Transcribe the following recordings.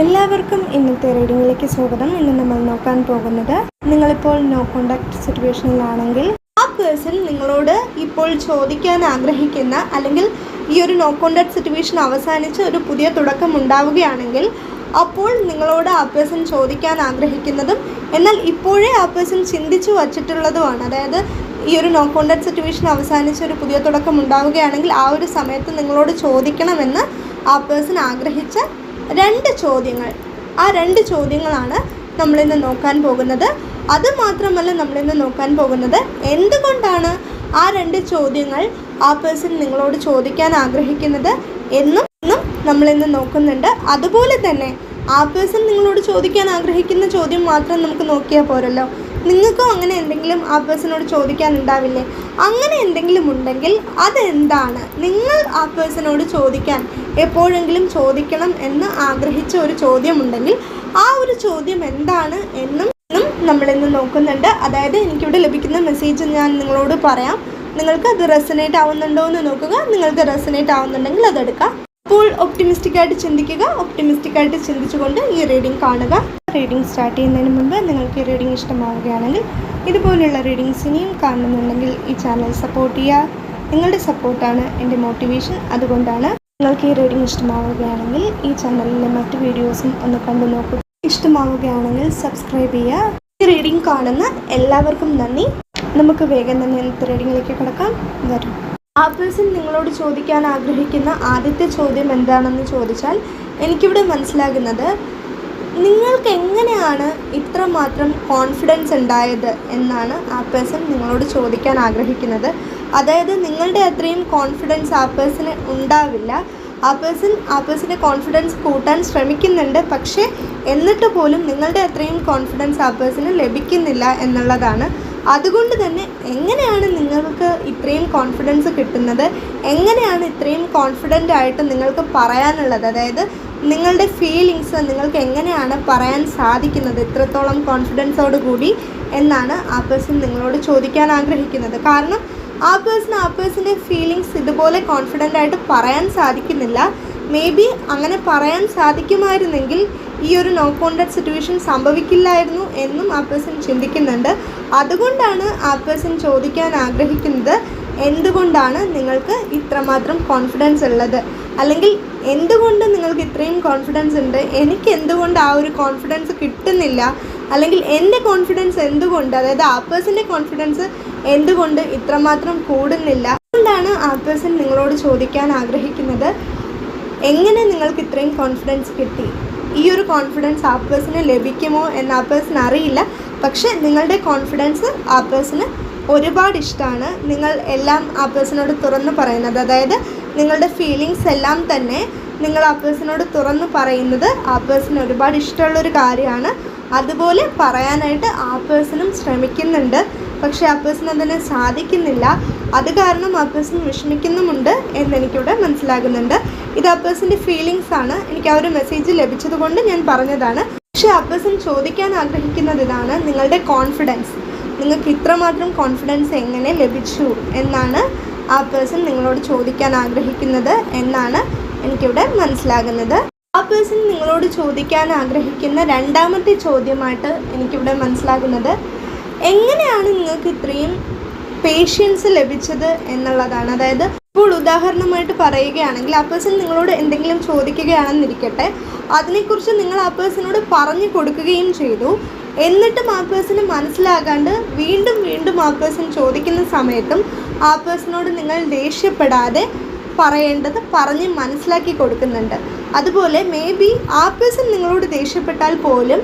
എല്ലാവർക്കും ഇന്നത്തെ റീഡിങ്ങിലേക്ക് സ്വാഗതം. ഇന്ന് നമ്മൾ നോക്കാൻ പോകുന്നത് നിങ്ങളിപ്പോൾ നോ കോണ്ടാക്ട് സിറ്റുവേഷനിലാണെങ്കിൽ ആ പേഴ്സൺ നിങ്ങളോട് ഇപ്പോൾ ചോദിക്കാൻ ആഗ്രഹിക്കുന്ന അല്ലെങ്കിൽ ഈ ഒരു നോ കോണ്ടാക്ട് സിറ്റുവേഷൻ അവസാനിച്ച് ഒരു പുതിയ തുടക്കം ഉണ്ടാവുകയാണെങ്കിൽ അപ്പോൾ നിങ്ങളോട് ആ പേഴ്സൺ ചോദിക്കാൻ ആഗ്രഹിക്കുന്നതും എന്നാൽ ഇപ്പോഴേ ആ പേഴ്സൺ ചിന്തിച്ചു വച്ചിട്ടുള്ളതുമാണ്. അതായത് ഈ ഒരു നോ കോണ്ടാക്ട് സിറ്റുവേഷൻ അവസാനിച്ച് ഒരു പുതിയ തുടക്കം ഉണ്ടാവുകയാണെങ്കിൽ ആ ഒരു സമയത്ത് നിങ്ങളോട് ചോദിക്കണമെന്ന് ആ പേഴ്സൺ ആഗ്രഹിച്ച രണ്ട് ചോദ്യങ്ങൾ. ആ രണ്ട് ചോദ്യങ്ങളാണ് നമ്മളിന്ന് നോക്കാൻ പോകുന്നത്. അത് മാത്രമല്ല നമ്മളിന്ന് നോക്കാൻ പോകുന്നത് എന്തുകൊണ്ടാണ് ആ രണ്ട് ചോദ്യങ്ങൾ ആ പേഴ്സൺ നിങ്ങളോട് ചോദിക്കാൻ ആഗ്രഹിക്കുന്നത് എന്നും എന്നും നമ്മളിന്ന് നോക്കുന്നുണ്ട്. അതുപോലെ തന്നെ ആ പേഴ്സൺ നിങ്ങളോട് ചോദിക്കാൻ ആഗ്രഹിക്കുന്ന ചോദ്യം മാത്രം നമുക്ക് നോക്കിയാൽ പോരല്ലോ. നിങ്ങൾക്കും അങ്ങനെ എന്തെങ്കിലും ആ പേഴ്സണോട് ചോദിക്കാനുണ്ടാവില്ലേ? അങ്ങനെ എന്തെങ്കിലും ഉണ്ടെങ്കിൽ അതെന്താണ്? നിങ്ങൾ ആ പേഴ്സണോട് ചോദിക്കാൻ എപ്പോഴെങ്കിലും ചോദിക്കണം എന്ന് ആഗ്രഹിച്ച ഒരു ചോദ്യമുണ്ടെങ്കിൽ ആ ഒരു ചോദ്യം എന്താണ് എന്നും നമ്മളിന്ന് നോക്കുന്നുണ്ട്. അതായത് എനിക്കിവിടെ ലഭിക്കുന്ന മെസ്സേജ് ഞാൻ നിങ്ങളോട് പറയാം. നിങ്ങൾക്ക് അത് റെസനേറ്റ് ആവുന്നുണ്ടോ എന്ന് നോക്കുക. നിങ്ങൾക്ക് റെസനേറ്റ് ആവുന്നുണ്ടെങ്കിൽ അതെടുക്കാം. അപ്പോൾ ഒപ്റ്റിമിസ്റ്റിക് ആയിട്ട് ചിന്തിക്കുക ഒപ്റ്റിമിസ്റ്റിക് ആയിട്ട് ചിന്തിച്ചുകൊണ്ട് ഈ റീഡിംഗ് കാണുക. റീഡിംഗ് സ്റ്റാർട്ട് ചെയ്യുന്നതിന് മുമ്പ് നിങ്ങൾക്ക് ഈ റീഡിംഗ് ഇഷ്ടമാവുകയാണെങ്കിൽ ഇതുപോലുള്ള റീഡിങ്സ് ഇനിയും കാണുന്നുണ്ടെങ്കിൽ ഈ ചാനൽ സപ്പോർട്ട് ചെയ്യുക. നിങ്ങളുടെ സപ്പോർട്ടാണ് എന്റെ മോട്ടിവേഷൻ അതുകൊണ്ടാണ് നിങ്ങൾക്ക് ഈ റീഡിംഗ് ഇഷ്ടമാവുകയാണെങ്കിൽ ഈ ചാനലിലെ മറ്റ് വീഡിയോസും ഒന്ന് കണ്ടു നോക്കുക ഇഷ്ടമാവുകയാണെങ്കിൽ സബ്സ്ക്രൈബ് ചെയ്യുക. ഈ റീഡിംഗ് കാണുന്ന എല്ലാവർക്കും നന്ദി. നമുക്ക് വേഗം തന്നെ ഇന്നത്തെ റീഡിങ്ങിലേക്ക് കിടക്കാം. വരും. ആ പേഴ്സൺ നിങ്ങളോട് ചോദിക്കാൻ ആഗ്രഹിക്കുന്ന ആദ്യത്തെ ചോദ്യം എന്താണെന്ന് ചോദിച്ചാൽ എനിക്കിവിടെ മനസ്സിലാകുന്നത് നിങ്ങൾക്ക് എങ്ങനെയാണ് ഇത്രമാത്രം കോൺഫിഡൻസ് ഉണ്ടായത് എന്നാണ് ആ പേഴ്സൺ നിങ്ങളോട് ചോദിക്കാൻ ആഗ്രഹിക്കുന്നത്. അതായത് നിങ്ങളുടെ അത്രയും കോൺഫിഡൻസ് ആ പേഴ്സന് ഉണ്ടാവില്ല. ആ പേഴ്സൺ ആ പേഴ്സന്റെ കോൺഫിഡൻസ് കൂട്ടാൻ ശ്രമിക്കുന്നുണ്ട്. പക്ഷേ എന്നിട്ട് പോലും നിങ്ങളുടെ അത്രയും കോൺഫിഡൻസ് ആ പേഴ്സന് ലഭിക്കുന്നില്ല എന്നുള്ളതാണ് അതുകൊണ്ട് തന്നെ എങ്ങനെയാണ് നിങ്ങൾക്ക് ഇത്രയും കോൺഫിഡൻസ് കിട്ടുന്നത്? എങ്ങനെയാണ് ഇത്രയും കോൺഫിഡന്റ് ആയിട്ട് നിങ്ങൾക്ക് പറയാനുള്ളത്? അതായത് നിങ്ങളുടെ ഫീലിങ്സ് നിങ്ങൾക്ക് എങ്ങനെയാണ് പറയാൻ സാധിക്കുന്നത്? ഇത്രത്തോളം കോൺഫിഡൻസോട് കൂടി എന്നാണ് ആ പേഴ്സൺ നിങ്ങളോട് ചോദിക്കാൻ ആഗ്രഹിക്കുന്നത്. കാരണം ആ പേഴ്സൺ ആ പേഴ്സന്റെ ഫീലിങ്സ് ഇതുപോലെ കോൺഫിഡന്റ് ആയിട്ട് പറയാൻ സാധിക്കുന്നില്ല. മേ ബി അങ്ങനെ പറയാൻ സാധിക്കുമായിരുന്നെങ്കിൽ ഈ ഒരു നോ കോണ്ടാക്ട് സിറ്റുവേഷൻ സംഭവിക്കില്ലായിരുന്നു എന്നും ആ പേഴ്സൺ ചിന്തിക്കുന്നുണ്ട്. അതുകൊണ്ടാണ് ആ പേഴ്സൺ ചോദിക്കാൻ ആഗ്രഹിക്കുന്നത് എന്തുകൊണ്ടാണ് നിങ്ങൾക്ക് ഇത്രമാത്രം കോൺഫിഡൻസ് ഉള്ളത്? അല്ലെങ്കിൽ എന്തുകൊണ്ട് നിങ്ങൾക്ക് ഇത്രയും കോൺഫിഡൻസ് ഉണ്ട്? എനിക്ക് എന്തുകൊണ്ട് ആ ഒരു കോൺഫിഡൻസ് കിട്ടുന്നില്ല? അല്ലെങ്കിൽ എന്റെ കോൺഫിഡൻസ് എന്തുകൊണ്ട് അതായത് ആ പേഴ്സന്റെ കോൺഫിഡൻസ് എന്തുകൊണ്ട് ഇത്രമാത്രം കൂടുന്നില്ല? അതുകൊണ്ടാണ് ആ പേഴ്സൺ നിങ്ങളോട് ചോദിക്കാൻ ആഗ്രഹിക്കുന്നത് എങ്ങനെ നിങ്ങൾക്ക് ഇത്രയും കോൺഫിഡൻസ് കിട്ടി? ഈ ഒരു കോൺഫിഡൻസ് ആ പേഴ്സണ് ലഭിക്കുമോ എന്ന് ആ പേഴ്സൺ അറിയില്ല. പക്ഷേ നിങ്ങളുടെ കോൺഫിഡൻസ് ആ പേഴ്സണ് ഒരുപാട് ഇഷ്ടമാണ്. നിങ്ങൾ എല്ലാം ആ പേഴ്സണോട് തുറന്ന് പറയുന്നത്. അതായത് നിങ്ങളുടെ ഫീലിങ്സ് എല്ലാം തന്നെ നിങ്ങൾ ആ പേഴ്സണോട് തുറന്ന് പറയുന്നത് ആ പേഴ്സണ് ഒരുപാട് ഇഷ്ടമുള്ളൊരു കാര്യമാണ്. അതുപോലെ പറയാനായിട്ട് ആ പേഴ്സണും ശ്രമിക്കുന്നുണ്ട്. പക്ഷേ ആ പേഴ്സൺ അതിന് സാധിക്കുന്നില്ല. അത് കാരണം ആ പേഴ്സൺ വിഷമിക്കുന്നുമുണ്ട് എന്നെനിക്കിവിടെ മനസ്സിലാകുന്നുണ്ട്. ഇത് ആ പേഴ്സന്റെ ഫീലിങ്സ് ആണ്. എനിക്ക് ആ ഒരു മെസ്സേജ് ലഭിച്ചതുകൊണ്ട് ഞാൻ പറഞ്ഞതാണ്. പക്ഷേ ആ പേഴ്സൺ ചോദിക്കാൻ ആഗ്രഹിക്കുന്നത് ഇതാണ്. നിങ്ങളുടെ കോൺഫിഡൻസ് നിങ്ങൾക്ക് ഇത്രമാത്രം കോൺഫിഡൻസ് എങ്ങനെ ലഭിച്ചു എന്നാണ് ആ പേഴ്സൺ നിങ്ങളോട് ചോദിക്കാൻ ആഗ്രഹിക്കുന്നത് എന്നാണ് എനിക്കിവിടെ മനസ്സിലാകുന്നത്. ആ പേഴ്സൺ നിങ്ങളോട് ചോദിക്കാൻ ആഗ്രഹിക്കുന്ന രണ്ടാമത്തെ ചോദ്യമായിട്ട് എനിക്കിവിടെ മനസ്സിലാകുന്നത്. എങ്ങനെയാണ് നിങ്ങൾക്ക് ഇത്രയും പേഷ്യൻസ് ലഭിച്ചത് എന്നുള്ളതാണ്. അതായത് ഇപ്പോൾ ഉദാഹരണമായിട്ട് പറയുകയാണെങ്കിൽ ആ പേഴ്സൺ നിങ്ങളോട് എന്തെങ്കിലും ചോദിക്കുകയാണെന്നിരിക്കട്ടെ അതിനെക്കുറിച്ച് നിങ്ങൾ ആ പേഴ്സണോട് പറഞ്ഞു കൊടുക്കുകയും ചെയ്തു. എന്നിട്ടും ആ പേഴ്സണ് മനസ്സിലാകാണ്ട് വീണ്ടും വീണ്ടും ആ പേഴ്സൺ ചോദിക്കുന്ന സമയത്തും ആ പേഴ്സണോട് നിങ്ങൾ ദേഷ്യപ്പെടാതെ പറയേണ്ടത് പറഞ്ഞ് മനസ്സിലാക്കി കൊടുക്കുന്നുണ്ട്. അതുപോലെ മേ ബി ആ പേഴ്സൺ നിങ്ങളോട് ദേഷ്യപ്പെട്ടാൽ പോലും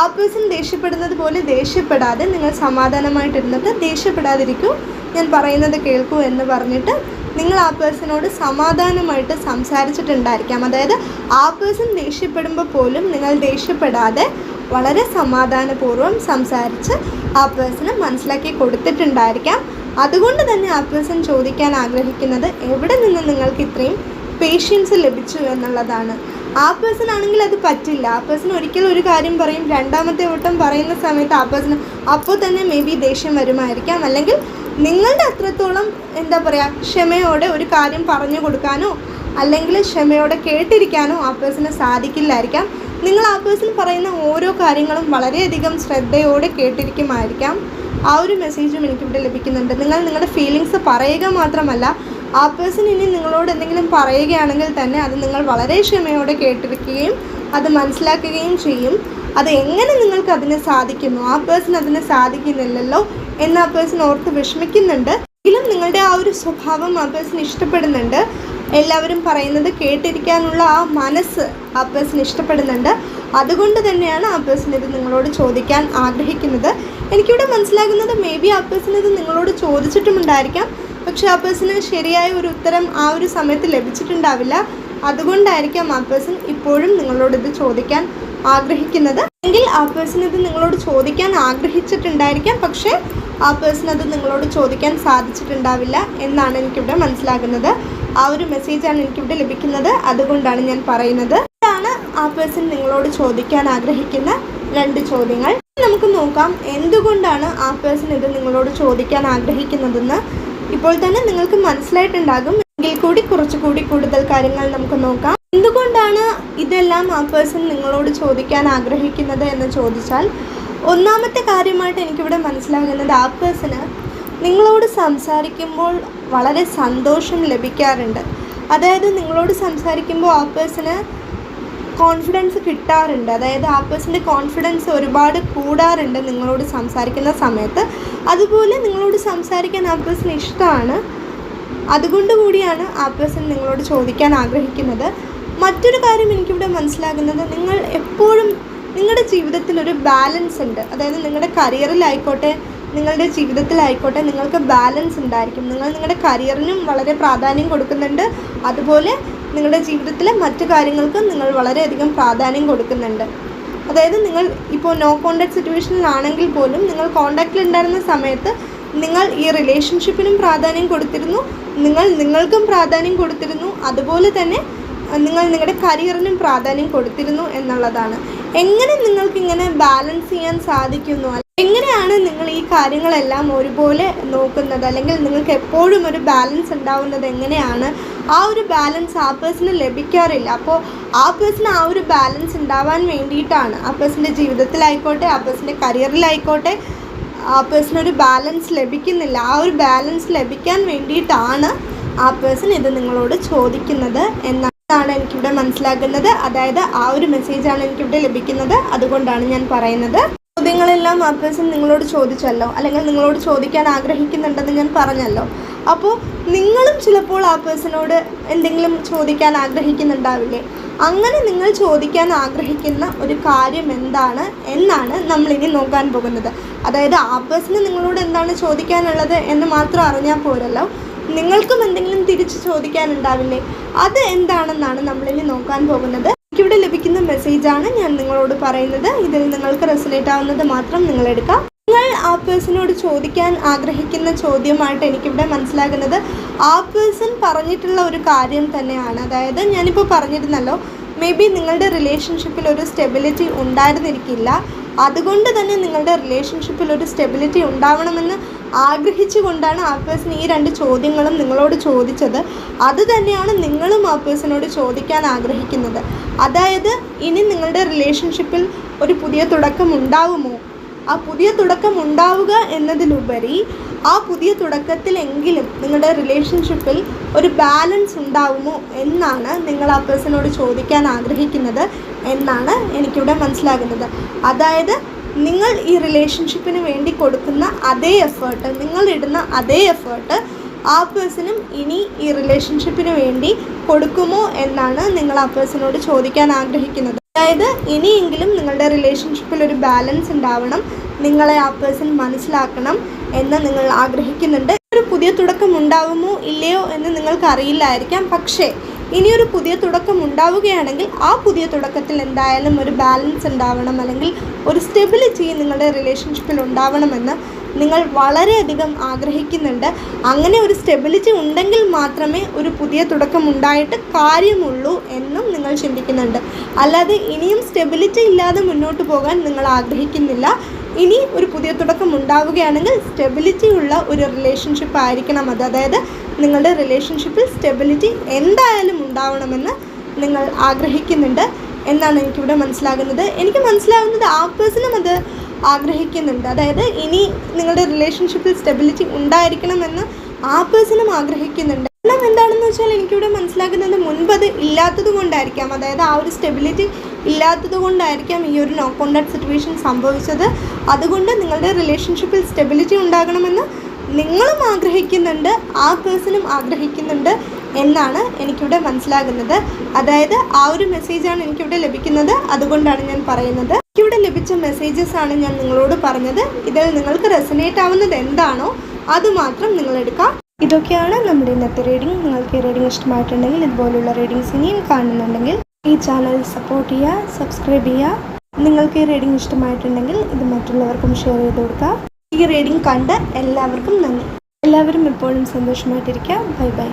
ആ പേഴ്സൺ ദേഷ്യപ്പെടുന്നത് പോലെ ദേഷ്യപ്പെടാതെ നിങ്ങൾ സമാധാനമായിട്ടിരുന്നിട്ട് ദേഷ്യപ്പെടാതിരിക്കൂ. ഞാൻ പറയുന്നത് കേൾക്കൂ എന്ന് പറഞ്ഞിട്ട് നിങ്ങൾ ആ പേഴ്സണോട് സമാധാനമായിട്ട് സംസാരിച്ചിട്ടുണ്ടായിരിക്കാം. അതായത് ആ പേഴ്സൺ ദേഷ്യപ്പെടുമ്പോൾ പോലും നിങ്ങൾ ദേഷ്യപ്പെടാതെ വളരെ സമാധാനപൂർവം സംസാരിച്ച് ആ പേഴ്സണ് മനസ്സിലാക്കി കൊടുത്തിട്ടുണ്ടായിരിക്കാം. അതുകൊണ്ട് തന്നെ ആ പേഴ്സൺ ചോദിക്കാൻ ആഗ്രഹിക്കുന്നത് എവിടെ നിന്ന് നിങ്ങൾക്ക് ഇത്രയും പേഷ്യൻസ് ലഭിച്ചു എന്നുള്ളതാണ്. ആ പേഴ്സൺ ആണെങ്കിൽ അത് പറ്റില്ല. ആ പേഴ്സൺ ഒരിക്കലും ഒരു കാര്യം പറയും രണ്ടാമത്തെ വട്ടം പറയുന്ന സമയത്ത് ആ പേഴ്സൺ അപ്പോൾ തന്നെ മേ ബി ദേഷ്യം വരുമായിരിക്കാം. അല്ലെങ്കിൽ നിങ്ങളുടെ അത്രത്തോളം എന്താ പറയുക ക്ഷമയോടെ ഒരു കാര്യം പറഞ്ഞു കൊടുക്കാനോ അല്ലെങ്കിൽ ക്ഷമയോടെ കേട്ടിരിക്കാനോ ആ പേഴ്സണ് സാധിക്കില്ലായിരിക്കാം. നിങ്ങൾ ആ പേഴ്സൺ പറയുന്ന ഓരോ കാര്യങ്ങളും വളരെയധികം ശ്രദ്ധയോടെ കേട്ടിരിക്കുമായിരിക്കാം. ആ ഒരു മെസ്സേജും എനിക്കിവിടെ ലഭിക്കുന്നുണ്ട്. നിങ്ങൾ നിങ്ങളുടെ ഫീലിങ്സ് പറയുക മാത്രമല്ല ആ പേഴ്സൺ ഇനി നിങ്ങളോട് എന്തെങ്കിലും പറയുകയാണെങ്കിൽ തന്നെ അത് നിങ്ങൾ വളരെ ക്ഷമയോടെ കേട്ടിരിക്കുകയും അത് മനസ്സിലാക്കുകയും ചെയ്യും. അത് എങ്ങനെ നിങ്ങൾക്ക് അതിനെ സാധിക്കുന്നു? ആ പേഴ്സൺ അതിനെ സാധിക്കുന്നില്ലല്ലോ എന്ന് ആ പേഴ്സൺ ഓർത്ത് വിഷമിക്കുന്നുണ്ട്. എങ്കിലും നിങ്ങളുടെ ആ ഒരു സ്വഭാവം ആ പേഴ്സൺ ഇഷ്ടപ്പെടുന്നുണ്ട്. എല്ലാവരും പറയുന്നത് കേട്ടിരിക്കാനുള്ള ആ മനസ്സ് ആ പേഴ്സൺ ഇഷ്ടപ്പെടുന്നുണ്ട്. അതുകൊണ്ട് തന്നെയാണ് ആ പേഴ്സൺ ഇത് നിങ്ങളോട് ചോദിക്കാൻ ആഗ്രഹിക്കുന്നത്. എനിക്കിവിടെ മനസ്സിലാകുന്നത് മേ ബി ആ പേഴ്സൺ ഇത് നിങ്ങളോട് ചോദിച്ചിട്ടുമുണ്ടായിരിക്കാം. പക്ഷെ ആ പേഴ്സണ് ശരിയായ ഒരു ഉത്തരം ആ ഒരു സമയത്ത് ലഭിച്ചിട്ടുണ്ടാവില്ല. അതുകൊണ്ടായിരിക്കാം ആ പേഴ്സൺ ഇപ്പോഴും നിങ്ങളോട് ഇത് ചോദിക്കാൻ ആഗ്രഹിക്കുന്നത്. എങ്കിൽ ആ പേഴ്സൺ ഇത് നിങ്ങളോട് ചോദിക്കാൻ ആഗ്രഹിച്ചിട്ടുണ്ടായിരിക്കാം. പക്ഷേ ആ പേഴ്സൺ അത് നിങ്ങളോട് ചോദിക്കാൻ സാധിച്ചിട്ടുണ്ടാവില്ല എന്നാണ് എനിക്കിവിടെ മനസ്സിലാകുന്നത്. ആ ഒരു മെസ്സേജാണ് എനിക്കിവിടെ ലഭിക്കുന്നത്. അതുകൊണ്ടാണ് ഞാൻ പറയുന്നത്. ഇതാണ് ആ പേഴ്സൺ നിങ്ങളോട് ചോദിക്കാൻ ആഗ്രഹിക്കുന്ന രണ്ട് ചോദ്യങ്ങൾ. നമുക്ക് നോക്കാം. എന്തുകൊണ്ടാണ് ആ പേഴ്സൺ ഇത് നിങ്ങളോട് ചോദിക്കാൻ ആഗ്രഹിക്കുന്നതെന്ന് ഇപ്പോൾ തന്നെ നിങ്ങൾക്ക് മനസ്സിലായിട്ടുണ്ടാകും. എങ്കിൽ കൂടി കുറച്ചുകൂടി കൂടുതൽ കാര്യങ്ങൾ നമുക്ക് നോക്കാം. എന്തുകൊണ്ടാണ് ഇതെല്ലാം ആ പേഴ്സൺ നിങ്ങളോട് ചോദിക്കാൻ ആഗ്രഹിക്കുന്നത് എന്ന് ചോദിച്ചാൽ ഒന്നാമത്തെ കാര്യമായിട്ട് എനിക്കിവിടെ മനസ്സിലാകുന്നത് ആ പേഴ്സണ് നിങ്ങളോട് സംസാരിക്കുമ്പോൾ വളരെ സന്തോഷം ലഭിക്കാറുണ്ട്. അതായത് നിങ്ങളോട് സംസാരിക്കുമ്പോൾ ആ പേഴ്സണ് കോൺഫിഡൻസ് കിട്ടാറുണ്ട്. അതായത് ആ പേഴ്സന്റെ കോൺഫിഡൻസ് ഒരുപാട് കൂടാറുണ്ട് നിങ്ങളോട് സംസാരിക്കുന്ന സമയത്ത്. അതുപോലെ നിങ്ങളോട് സംസാരിക്കാൻ ആ പേഴ്സൺ ഇഷ്ടമാണ്. അതുകൊണ്ട് കൂടിയാണ് ആ പേഴ്സൺ നിങ്ങളോട് ചോദിക്കാൻ ആഗ്രഹിക്കുന്നത്. മറ്റൊരു കാര്യം എനിക്കിവിടെ മനസ്സിലാകുന്നത് നിങ്ങൾ എപ്പോഴും നിങ്ങളുടെ ജീവിതത്തിൽ ഒരു ബാലൻസ് ഉണ്ട്. അതായത് നിങ്ങളുടെ കരിയറിലായിക്കോട്ടെ നിങ്ങളുടെ ജീവിതത്തിലായിക്കോട്ടെ നിങ്ങൾക്ക് ബാലൻസ് ഉണ്ടായിരിക്കും. നിങ്ങൾ നിങ്ങളുടെ കരിയറിനും വളരെ പ്രാധാന്യം കൊടുക്കുന്നുണ്ട്. അതുപോലെ നിങ്ങളുടെ ജീവിതത്തിലെ മറ്റു കാര്യങ്ങൾക്കും നിങ്ങൾ വളരെയധികം പ്രാധാന്യം കൊടുക്കുന്നുണ്ട്. അതായത് നിങ്ങൾ ഇപ്പോൾ നോ കോണ്ടാക്ട് സിറ്റുവേഷനിലാണെങ്കിൽ പോലും നിങ്ങൾ കോണ്ടാക്റ്റിൽ ഉണ്ടായിരുന്ന സമയത്ത് നിങ്ങൾ ഈ റിലേഷൻഷിപ്പിനും പ്രാധാന്യം കൊടുത്തിരുന്നു നിങ്ങൾ നിങ്ങൾക്കും പ്രാധാന്യം കൊടുത്തിരുന്നു അതുപോലെ തന്നെ നിങ്ങൾ നിങ്ങളുടെ കരിയറിനും പ്രാധാന്യം കൊടുത്തിരുന്നു എന്നുള്ളതാണ്. എങ്ങനെ നിങ്ങൾക്കിങ്ങനെ ബാലൻസ് ചെയ്യാൻ സാധിക്കുന്നു അല്ല- എങ്ങനെയാണ് നിങ്ങൾ ഈ കാര്യങ്ങളെല്ലാം ഒരുപോലെ നോക്കുന്നത്. അല്ലെങ്കിൽ നിങ്ങൾക്ക് എപ്പോഴും ഒരു ബാലൻസ് ഉണ്ടാവുന്നത് എങ്ങനെയാണ്? ആ ഒരു ബാലൻസ് ആ പേഴ്സണ് ലഭിക്കാറില്ല. അപ്പോൾ ആ പേഴ്സണ് ആ ഒരു ബാലൻസ് ഉണ്ടാവാൻ വേണ്ടിയിട്ടാണ് ആ പേഴ്സന്റെ ജീവിതത്തിലായിക്കോട്ടെ ആ പേഴ്സന്റെ കരിയറിലായിക്കോട്ടെ ആ പേഴ്സൺ ഒരു ബാലൻസ് ലഭിക്കുന്നില്ല. ആ ഒരു ബാലൻസ് ലഭിക്കാൻ വേണ്ടിയിട്ടാണ് ആ പേഴ്സൺ ഇത് നിങ്ങളോട് ചോദിക്കുന്നത് എന്നാണ് എനിക്കിവിടെ മനസ്സിലാക്കുന്നത് അതായത് ആ ഒരു മെസ്സേജാണ് എനിക്കിവിടെ ലഭിക്കുന്നത്. അതുകൊണ്ടാണ് ഞാൻ പറയുന്നത്. ചോദ്യങ്ങളെല്ലാം ആ നിങ്ങളോട് ചോദിച്ചല്ലോ അല്ലെങ്കിൽ നിങ്ങളോട് ചോദിക്കാൻ ആഗ്രഹിക്കുന്നുണ്ടെന്ന് ഞാൻ പറഞ്ഞല്ലോ. അപ്പോൾ നിങ്ങളും ചിലപ്പോൾ ആ പേഴ്സണോട് എന്തെങ്കിലും ചോദിക്കാൻ ആഗ്രഹിക്കുന്നുണ്ടാവില്ലേ? അങ്ങനെ നിങ്ങൾ ചോദിക്കാൻ ആഗ്രഹിക്കുന്ന ഒരു കാര്യം എന്താണ് എന്നാണ് നമ്മളിനി നോക്കാൻ പോകുന്നത്. അതായത് ആ പേഴ്സണ് നിങ്ങളോട് എന്താണ് ചോദിക്കാനുള്ളത് എന്ന് മാത്രം അറിഞ്ഞാൽ പോരല്ലോ. നിങ്ങൾക്കും എന്തെങ്കിലും തിരിച്ച് ചോദിക്കാനുണ്ടാവില്ലേ? അത് എന്താണെന്നാണ് നമ്മളിനി നോക്കാൻ പോകുന്നത്. മെസ്സേജാണ് ഞാൻ നിങ്ങളോട് പറയുന്നത്. ഇതിൽ നിങ്ങൾക്ക് റെസിനേറ്റ് ആവുന്നത് മാത്രം നിങ്ങൾ എടുക്കാം. നിങ്ങൾ ആ പേഴ്സണോട് ചോദിക്കാൻ ആഗ്രഹിക്കുന്ന ചോദ്യമായിട്ട് എനിക്കിവിടെ മനസ്സിലാകുന്നത് ആ പേഴ്സൺ പറഞ്ഞിട്ടുള്ള ഒരു കാര്യം തന്നെയാണ്. അതായത് ഞാനിപ്പോൾ പറഞ്ഞിരുന്നല്ലോ മേ ബി നിങ്ങളുടെ റിലേഷൻഷിപ്പിൽ ഒരു സ്റ്റെബിലിറ്റി ഉണ്ടായിരുന്നിരിക്കില്ല. അതുകൊണ്ട് തന്നെ നിങ്ങളുടെ റിലേഷൻഷിപ്പിൽ ഒരു സ്റ്റെബിലിറ്റി ഉണ്ടാവണമെന്ന് ആഗ്രഹിച്ചുകൊണ്ടാണ് ആ പേഴ്സൺ ഈ രണ്ട് ചോദ്യങ്ങളും നിങ്ങളോട് ചോദിച്ചത്. അത് തന്നെയാണ് നിങ്ങളും ആ പേഴ്സണോട് ചോദിക്കാൻ ആഗ്രഹിക്കുന്നത്. അതായത് ഇനി നിങ്ങളുടെ റിലേഷൻഷിപ്പിൽ ഒരു പുതിയ തുടക്കം ഉണ്ടാവുമോ? ആ പുതിയ തുടക്കം ഉണ്ടാവുക എന്നതിലുപരി ആ പുതിയ തുടക്കത്തിലെങ്കിലും നിങ്ങളുടെ റിലേഷൻഷിപ്പിൽ ഒരു ബാലൻസ് ഉണ്ടാവുമോ എന്നാണ് നിങ്ങൾ ആ പേഴ്സണോട് ചോദിക്കാൻ ആഗ്രഹിക്കുന്നത് എന്നാണ് എനിക്കിവിടെ മനസ്സിലാകുന്നത്. അതായത് നിങ്ങൾ ഈ റിലേഷൻഷിപ്പിന് വേണ്ടി കൊടുക്കുന്ന അതേ എഫേർട്ട് നിങ്ങൾ ഇടുന്ന അതേ എഫേർട്ട് ആ പേഴ്സണും ഇനി ഈ റിലേഷൻഷിപ്പിന് വേണ്ടി കൊടുക്കുമോ എന്നാണ് നിങ്ങൾ ആ പേഴ്സണോട് ചോദിക്കാൻ ആഗ്രഹിക്കുന്നത്. അതായത് ഇനിയെങ്കിലും നിങ്ങളുടെ റിലേഷൻഷിപ്പിൽ ഒരു ബാലൻസ് ഉണ്ടാവണം. നിങ്ങളെ ആ പേഴ്സൺ മനസ്സിലാക്കണം എന്ന് നിങ്ങൾ ആഗ്രഹിക്കുന്നുണ്ട്. ഒരു പുതിയ തുടക്കം ഉണ്ടാവുമോ ഇല്ലയോ എന്ന് നിങ്ങൾക്ക് അറിയില്ലായിരിക്കാം. പക്ഷേ ഇനിയൊരു പുതിയ തുടക്കം ഉണ്ടാവുകയാണെങ്കിൽ ആ പുതിയ തുടക്കത്തിൽ എന്തായാലും ഒരു ബാലൻസ് ഉണ്ടാവണം അല്ലെങ്കിൽ ഒരു സ്റ്റെബിലിറ്റി നിങ്ങളുടെ റിലേഷൻഷിപ്പിൽ ഉണ്ടാവണമെന്ന് നിങ്ങൾ വളരെയധികം ആഗ്രഹിക്കുന്നുണ്ട്. അങ്ങനെ ഒരു സ്റ്റെബിലിറ്റി ഉണ്ടെങ്കിൽ മാത്രമേ ഒരു പുതിയ തുടക്കം ഉണ്ടായിട്ട് കാര്യമുള്ളൂ എന്നും നിങ്ങൾ ചിന്തിക്കുന്നുണ്ട്. അല്ലാതെ ഇനിയും സ്റ്റെബിലിറ്റി ഇല്ലാതെ മുന്നോട്ട് പോകാൻ നിങ്ങൾ ആഗ്രഹിക്കുന്നില്ല. ഇനി ഒരു പുതിയ തുടക്കം ഉണ്ടാവുകയാണെങ്കിൽ സ്റ്റെബിലിറ്റി ഉള്ള ഒരു റിലേഷൻഷിപ്പ് ആയിരിക്കണം അത്. അതായത് നിങ്ങളുടെ റിലേഷൻഷിപ്പിൽ സ്റ്റെബിലിറ്റി എന്തായാലും ഉണ്ടാവണമെന്ന് നിങ്ങൾ ആഗ്രഹിക്കുന്നുണ്ട്. എന്നാണ് എനിക്കിവിടെ മനസ്സിലാകുന്നത്. എനിക്ക് മനസ്സിലാകുന്നത് ആ പേഴ്സണും അത് ആഗ്രഹിക്കുന്നുണ്ട്. അതായത് ഇനി നിങ്ങളുടെ റിലേഷൻഷിപ്പിൽ സ്റ്റെബിലിറ്റി ഉണ്ടായിരിക്കണമെന്ന് ആ പേഴ്സണും ആഗ്രഹിക്കുന്നുണ്ട്. കാരണം എന്താണെന്ന് വെച്ചാൽ എനിക്കിവിടെ മനസ്സിലാക്കുന്നത് മുൻപ് അത് ഇല്ലാത്തത് കൊണ്ടായിരിക്കാം. അതായത് ആ ഒരു സ്റ്റെബിലിറ്റി ഇല്ലാത്തത് കൊണ്ടായിരിക്കാം ഈ ഒരു നോ കോണ്ടാക്ട് സിറ്റുവേഷൻ സംഭവിച്ചത്. അതുകൊണ്ട് നിങ്ങളുടെ റിലേഷൻഷിപ്പിൽ സ്റ്റെബിലിറ്റി ഉണ്ടാകണമെന്ന് നിങ്ങളും ആഗ്രഹിക്കുന്നുണ്ട് ആ പേഴ്സണും ആഗ്രഹിക്കുന്നുണ്ട് എന്നാണ് എനിക്കിവിടെ മനസ്സിലാകുന്നത്. അതായത് ആ ഒരു മെസ്സേജാണ് എനിക്കിവിടെ ലഭിക്കുന്നത്. അതുകൊണ്ടാണ് ഞാൻ പറയുന്നത്. ലഭിച്ച മെസ്സേജസ് ആണ് ഞാൻ നിങ്ങളോട് പറഞ്ഞത്. ഇതിൽ നിങ്ങൾക്ക് റെസനേറ്റ് ആവുന്നത് എന്താണോ അത് മാത്രം നിങ്ങൾ എടുക്കാം. ഇതൊക്കെയാണ് നമ്മുടെ ഇന്നത്തെ റീഡിംഗ് നിങ്ങൾക്ക് ഈ റീഡിംഗ് ഇഷ്ടമായിട്ടുണ്ടെങ്കിൽ ഇതുപോലുള്ള റീഡിങ്സ് ഇനിയും കാണുന്നുണ്ടെങ്കിൽ ഈ ചാനൽ സപ്പോർട്ട് ചെയ്യുക സബ്സ്ക്രൈബ് ചെയ്യുക. നിങ്ങൾക്ക് ഈ റീഡിംഗ് ഇഷ്ടമായിട്ടുണ്ടെങ്കിൽ ഇത് മറ്റുള്ളവർക്കും ഷെയർ ചെയ്ത് കൊടുക്കുക. ഈ റീഡിംഗ് കണ്ട് എല്ലാവർക്കും നന്ദി. എല്ലാവരും എപ്പോഴും സന്തോഷമായിട്ടിരിക്കുക. Bye bye